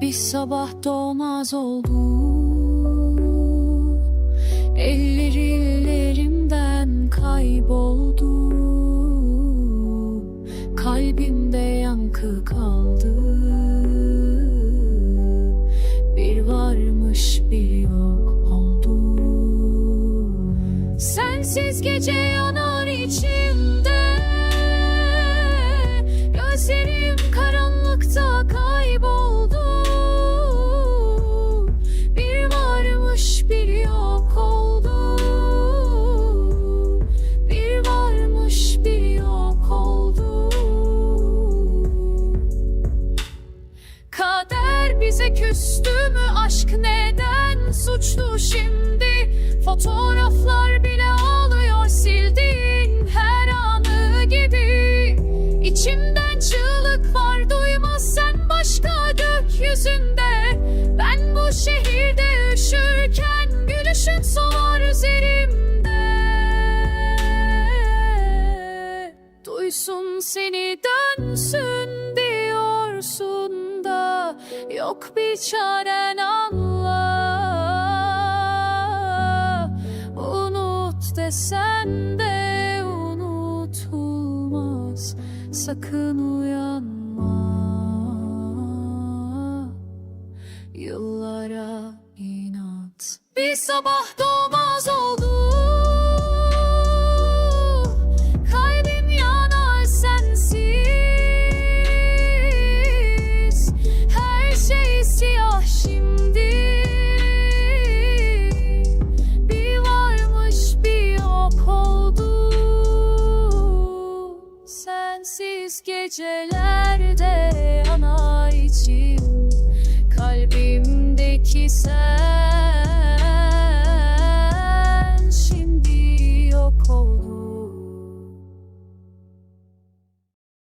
Bir sabah doğmaz oldu. Eller ellerimden kayboldu. Kalbimde yankı kaldı. Sensiz gece yanar içimde. Gözlerim karanlıkta kayboldu. Bir varmış bir yok oldu. Bir varmış bir yok oldu. Kader bize küstü mü? Aşk neden suçlu şimdi? Fotoğraflar bile Seni dönsün diyorsun da Yok bir çaren anla Unut desen de unutulmaz Sakın uyanma. Yıllara inat. Bir sabah doğmaz oldu Sensiz gecelerde yanar içim Kalbimdeki sen